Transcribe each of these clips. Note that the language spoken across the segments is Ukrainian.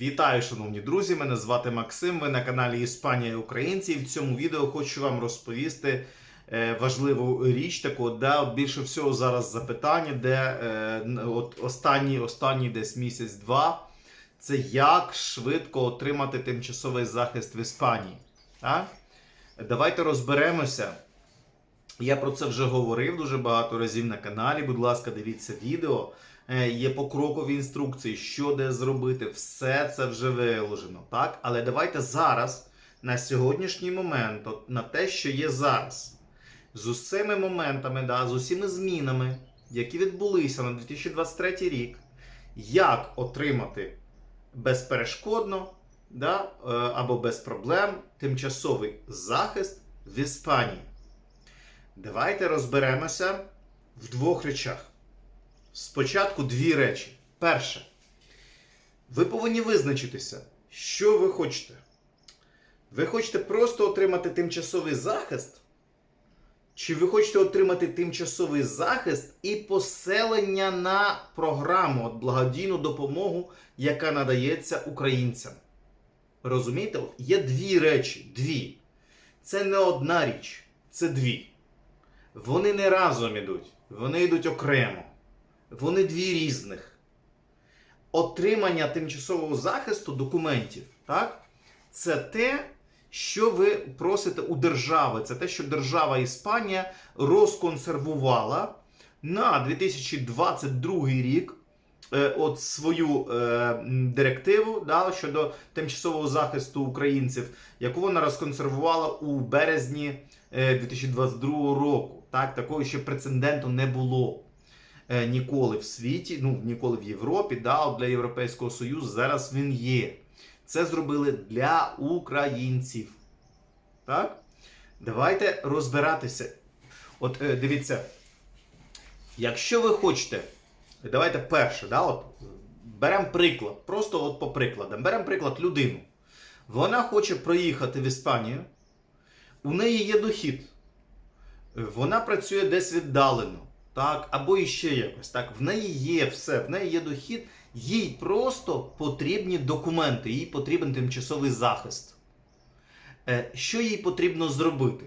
Вітаю, шановні друзі! Мене звати Максим. Ви на каналі Іспанія Українці. І в цьому відео хочу вам розповісти е, важливу річ, таку, де більше всього зараз запитання, де е, от останній, останній десь місяць-два. Це як швидко отримати тимчасовий захист в Іспанії. Так? Давайте розберемося. Я про це вже говорив дуже багато разів на каналі. Будь ласка, дивіться відео. Е, Є покрокові інструкції, що де зробити. Все це вже виложено. Так? Але давайте зараз, на сьогоднішній момент, от, на те, що є зараз, з усіми моментами, да, з усіми змінами, які відбулися на 2023 рік, як отримати безперешкодно да, е, або без проблем тимчасовий захист в Іспанії. Давайте розберемося в двох речах. Спочатку дві речі. Перше, ви повинні визначитися, що ви хочете. Ви хочете просто отримати тимчасовий захист? Чи ви хочете отримати тимчасовий захист і поселення на програму от благодійну допомогу, яка надається українцям? Розумієте? Є дві речі. Дві. Це не одна річ, це дві. Вони не разом ідуть, вони йдуть окремо. Вони дві різних. Отримання тимчасового захисту документів, так? Це те, що ви просите у держави. Це те, що держава Іспанія розконсервувала на 2022 рік. е, От свою е, директиву да, щодо тимчасового захисту українців, яку вона розконсервувала у березні е, 2022 року. Так, такого ще прецеденту не було е, ніколи в світі, ну ніколи в Європі, да, для Європейського Союзу зараз він є. Це зробили для українців. Так? Давайте розбиратися. От е, дивіться, якщо ви хочете, давайте перше, да, от, беремо приклад, просто от по прикладам. Беремо приклад людину. Вона хоче проїхати в Іспанію, у неї є дохід. Вона працює десь віддалено, так, або іще якось. Так, в неї є все, в неї є дохід, їй просто потрібні документи, їй потрібен тимчасовий захист. Е, Що їй потрібно зробити?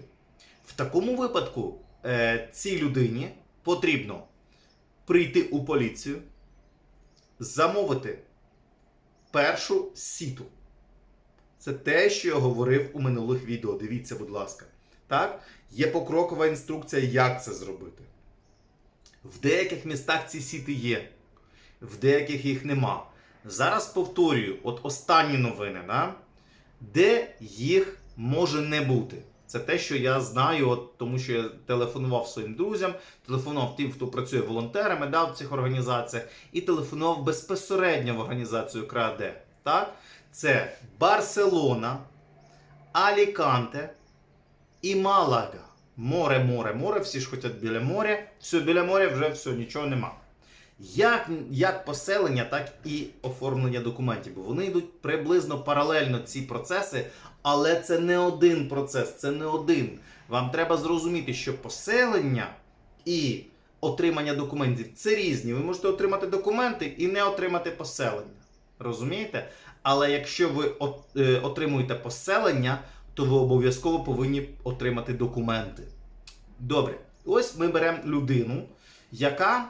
В такому випадку е, цій людині потрібно прийти у поліцію, замовити першу сіту. Це те, що я говорив у минулих відео. Дивіться, будь ласка. Так? Є покрокова інструкція, як це зробити. В деяких містах ці сіти є, в деяких їх нема. Зараз повторюю, от останні новини, да? де їх може не бути. Це те, що я знаю, от, тому що я телефонував своїм друзям, телефонував тим, хто працює волонтерами да, в цих організаціях, і телефонував безпосередньо в організацію КРАДЕ. Так? Це Барселона, Аліканте і Малага. Море, море, море, всі ж хочуть біля моря. Все, біля моря вже все, нічого нема. Як, як поселення, так і оформлення документів. Бо вони йдуть приблизно паралельно ці процеси, але це не один процес, це не один. Вам треба зрозуміти, що поселення і отримання документів це різні. Ви можете отримати документи і не отримати поселення. Розумієте? Але якщо ви е, отримуєте поселення, то ви обов'язково повинні отримати документи. Добре, ось ми беремо людину, яка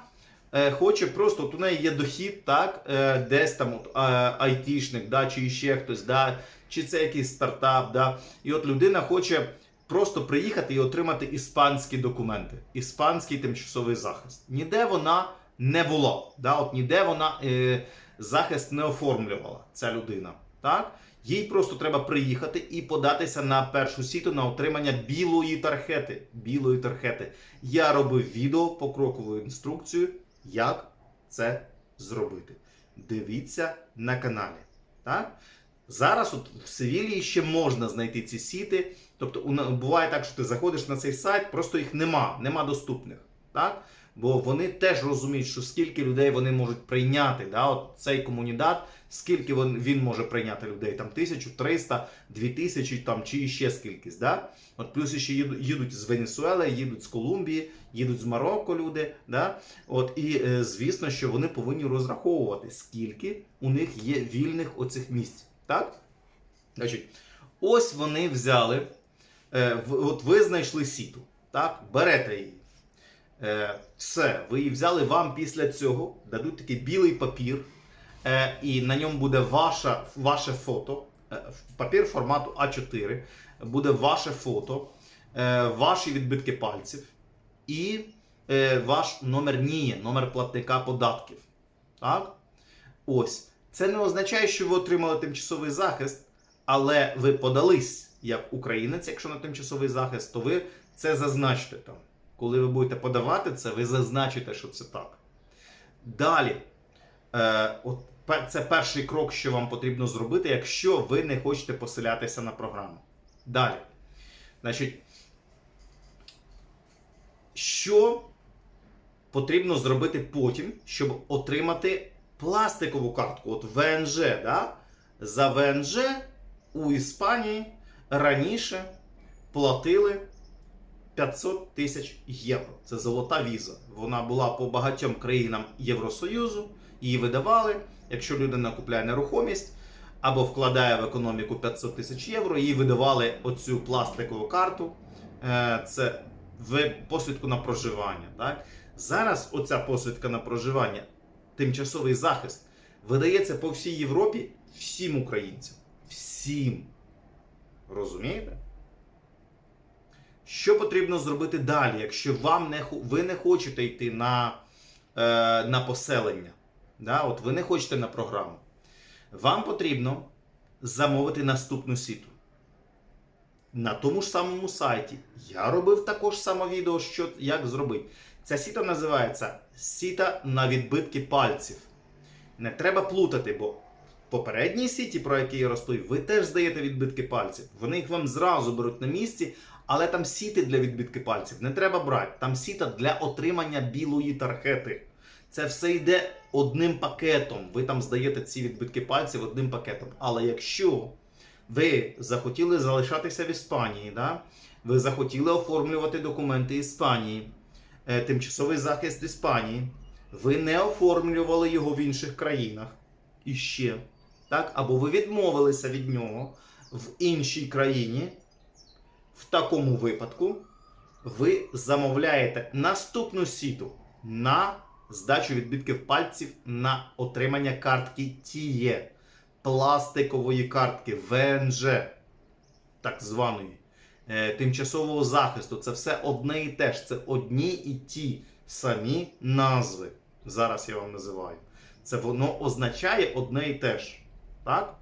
е, хоче просто, от у неї є дохід, так, е, десь там от, е, айтішник, да, чи ще хтось, да, чи це якийсь стартап. Да, і от людина хоче просто приїхати і отримати іспанські документи, іспанський тимчасовий захист. Ніде вона не була. Да, от ніде вона е, захист не оформлювала, ця людина. Так? Їй просто треба приїхати і податися на першу сіту на отримання білої тархети. Білої тархети. Я робив відео покрокову інструкцію, як це зробити. Дивіться на каналі. Так? Зараз от в Севілії ще можна знайти ці сіти. Тобто буває так, що ти заходиш на цей сайт, просто їх нема, нема доступних. Так? Бо вони теж розуміють, що скільки людей вони можуть прийняти. Да? От цей комунідат, скільки він, він може прийняти людей, там 1300, 2000 там, чи ще скількись. Да? От плюс ще їдуть, з Венесуели, їдуть з Колумбії, їдуть з Марокко люди. Да? От, і е, звісно, що вони повинні розраховувати, скільки у них є вільних оцих місць. Так? Значить, ось вони взяли. Е, от ви знайшли сіту. Так? Берете її. Е, все, ви її взяли, вам після цього дадуть такий білий папір, е, і на ньому буде ваша, ваше фото, е, папір формату А4, буде ваше фото, е, ваші відбитки пальців і е, ваш номер НІЄ, номер платника податків. Так? Ось. Це не означає, що ви отримали тимчасовий захист, але ви подались як українець, якщо на тимчасовий захист, то ви це зазначте там. Коли ви будете подавати це, ви зазначите, що це так. Далі, е, от, це перший крок, що вам потрібно зробити, якщо ви не хочете поселятися на програму. Далі. Значить, що потрібно зробити потім, щоб отримати пластикову картку? От ВНЖ, да? За ВНЖ у Іспанії раніше платили 500 тисяч євро. Це золота віза. Вона була по багатьом країнам Євросоюзу. Її видавали. Якщо людина купляє нерухомість або вкладає в економіку 500 тисяч євро, їй видавали оцю пластикову карту. Е, Це в посвідку на проживання. Так? Зараз оця посвідка на проживання, тимчасовий захист, видається по всій Європі всім українцям. Всім. Розумієте? Що потрібно зробити далі, якщо вам не, ви не хочете йти на, е, на поселення? Да? От ви не хочете на програму. Вам потрібно замовити наступну сіту. На тому ж самому сайті. Я робив також само відео, що, як зробити. Ця сіта називається сіта на відбитки пальців. Не треба плутати, бо попередній сіті, про який я розповів, ви теж здаєте відбитки пальців. Вони їх вам зразу беруть на місці, але там сіти для відбитки пальців не треба брати. Там сіта для отримання білої тархети. Це все йде одним пакетом. Ви там здаєте ці відбитки пальців одним пакетом. Але якщо ви захотіли залишатися в Іспанії, да? ви захотіли оформлювати документи Іспанії, е, тимчасовий захист Іспанії, ви не оформлювали його в інших країнах іще, так? або ви відмовилися від нього в іншій країні, в такому випадку ви замовляєте наступну сіту на здачу відбитків пальців на отримання картки TIE, пластикової картки ВНЖ, так званої, е, тимчасового захисту. Це все одне і те ж. Це одні і ті самі назви. Зараз я вам називаю. Це воно означає одне і те ж. Так?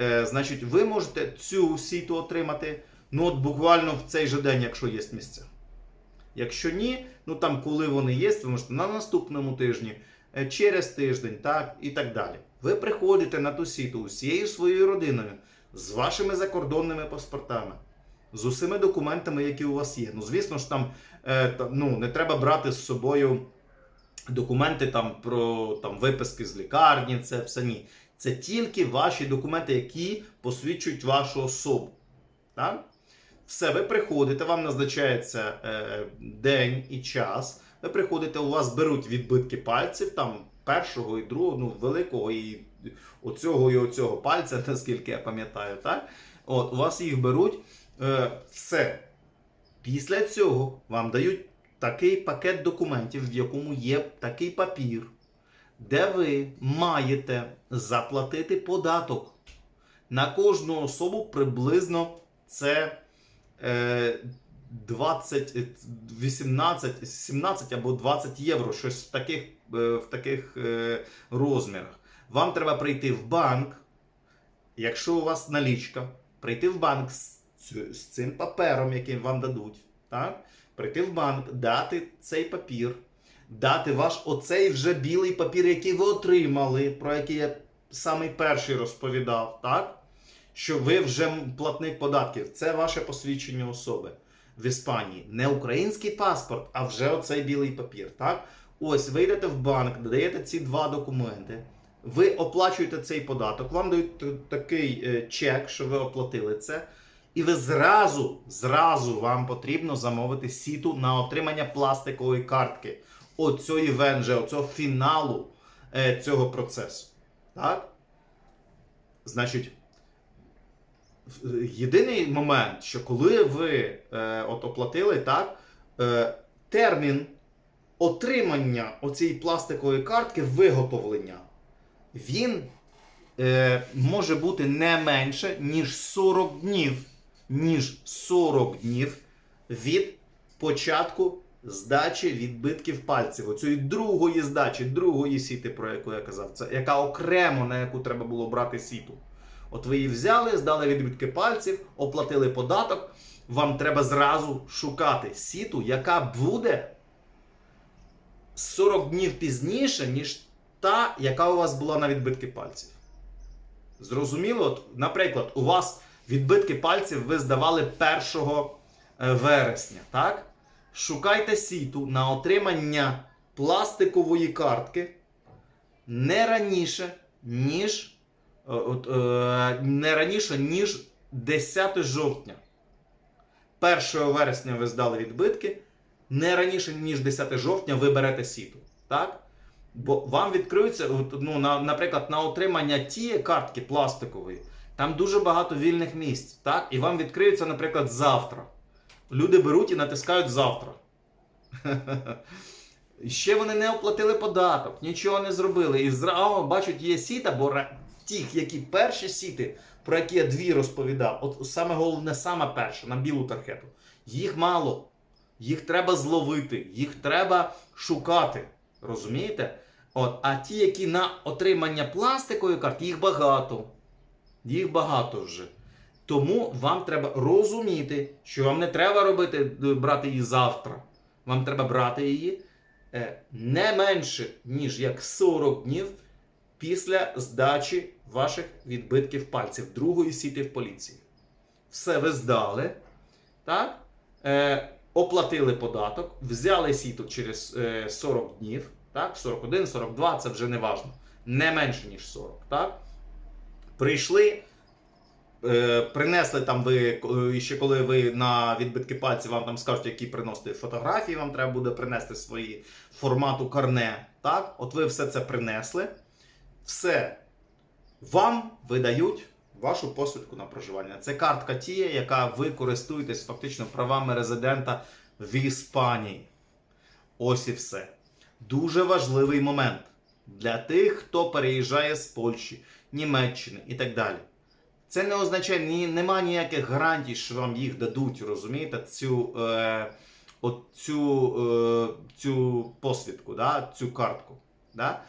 Е, значить, ви можете цю сіту отримати ну, от буквально в цей же день, якщо є місця. Якщо ні, ну там коли вони є, ви можете на наступному тижні, е, через тиждень, так і так далі. Ви приходите на ту сіту усією своєю родиною, з вашими закордонними паспортами, з усіми документами, які у вас є. Ну, звісно ж, там, е, ну, не треба брати з собою документи там про там, виписки з лікарні, це все ні. Це тільки ваші документи, які посвідчують вашу особу. Так? Все, ви приходите, вам назначається е, день і час. Ви приходите, у вас беруть відбитки пальців, там першого і другого, ну, великого і оцього і оцього пальця, наскільки я пам'ятаю, так? От, у вас їх беруть. Е, все. Після цього вам дають такий пакет документів, в якому є такий папір, де ви маєте заплатити податок. На кожну особу приблизно це 20, е, 18, 17 або 20 євро, щось в таких, е, в таких е, розмірах. Вам треба прийти в банк, якщо у вас налічка, прийти в банк з, з цим папером, який вам дадуть. Так? Прийти в банк, дати цей папір, дати ваш оцей вже білий папір, який ви отримали, про який я самий перший розповідав, так? Що ви вже платник податків. Це ваше посвідчення особи. в Іспанії не український паспорт, а вже оцей білий папір. Так? Ось ви йдете в банк, додаєте ці два документи. Ви оплачуєте цей податок, вам дають такий е, чек, що ви оплатили це. І ви зразу, зразу вам потрібно замовити сіту на отримання пластикової картки. Оцьої венже, оцього фіналу е, цього процесу. Так? Значить, єдиний момент, що коли ви е, от оплатили так, е, термін отримання оцієї пластикової картки виготовлення, він е, може бути не менше, ніж 40 днів. Ніж 40 днів від початку здачі відбитків пальців. Оцієї другої здачі, другої сіти, про яку я казав, це яка окремо на яку треба було брати сіту. От ви її взяли, здали відбитки пальців, оплатили податок. Вам треба зразу шукати сіту, яка буде 40 днів пізніше, ніж та, яка у вас була на відбитки пальців. Зрозуміло? От, наприклад, у вас відбитки пальців ви здавали 1 е, вересня, так? Шукайте сіту на отримання пластикової картки не раніше, ніж от, е, не раніше, ніж 10 жовтня. 1 вересня ви здали відбитки, не раніше, ніж 10 жовтня ви берете сіту. Так? Бо вам відкриються, ну, на, наприклад, на отримання тієї картки пластикової, там дуже багато вільних місць. Так? І вам відкриються, наприклад, завтра. Люди беруть і натискають завтра. Ще вони не оплатили податок, нічого не зробили. І зразу бачать, є сіта, бо тих, які перші сіти, про які я дві розповідав, от саме головне, саме перше, на білу тархету, їх мало. Їх треба зловити, їх треба шукати. Розумієте? От, а ті, які на отримання пластикової карти, їх багато. Їх багато вже. Тому вам треба розуміти, що вам не треба робити, брати її завтра. Вам треба брати її е, не менше, ніж як 40 днів після здачі ваших відбитків пальців другої сіти в поліції. Все ви здали, так? Е, оплатили податок, взяли сіту через е, 40 днів, так? 41, 42, це вже не важно. Не менше, ніж 40. Так? Прийшли, е, принесли там ви, е, ще коли ви на відбитки пальців вам там скажуть, які приносити фотографії, вам треба буде принести свої формату карне. Так? От ви все це принесли. Все. Вам видають вашу посвідку на проживання. Це картка тіє, яка ви користуєтесь фактично правами резидента в Іспанії. Ось і все. Дуже важливий момент для тих, хто переїжджає з Польщі, Німеччини і так далі. Це не означає, ні, нема ніяких гарантій, що вам їх дадуть, розумієте, цю, е, от цю, е, цю посвідку, да, цю картку. Да?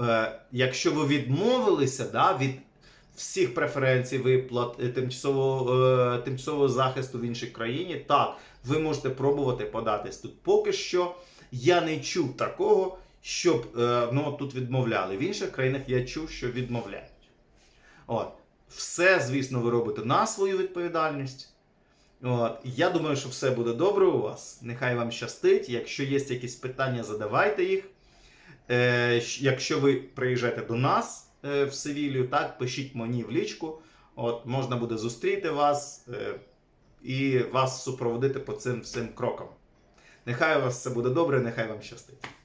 Е, якщо ви відмовилися да, від всіх преференцій, виплат, е, тимчасового, е, тимчасового захисту в іншій країні, так, ви можете пробувати податись тут. Поки що я не чув такого, щоб е, ну, тут відмовляли. В інших країнах я чув, що відмовляють. От. Все, звісно, ви робите на свою відповідальність. От. Я думаю, що все буде добре у вас. Нехай вам щастить. Якщо є якісь питання, задавайте їх. Е, якщо ви приїжджаєте до нас е, в Севілію, так, пишіть мені в лічку. От, можна буде зустріти вас е, і вас супроводити по цим всім крокам. Нехай у вас все буде добре, нехай вам щастить.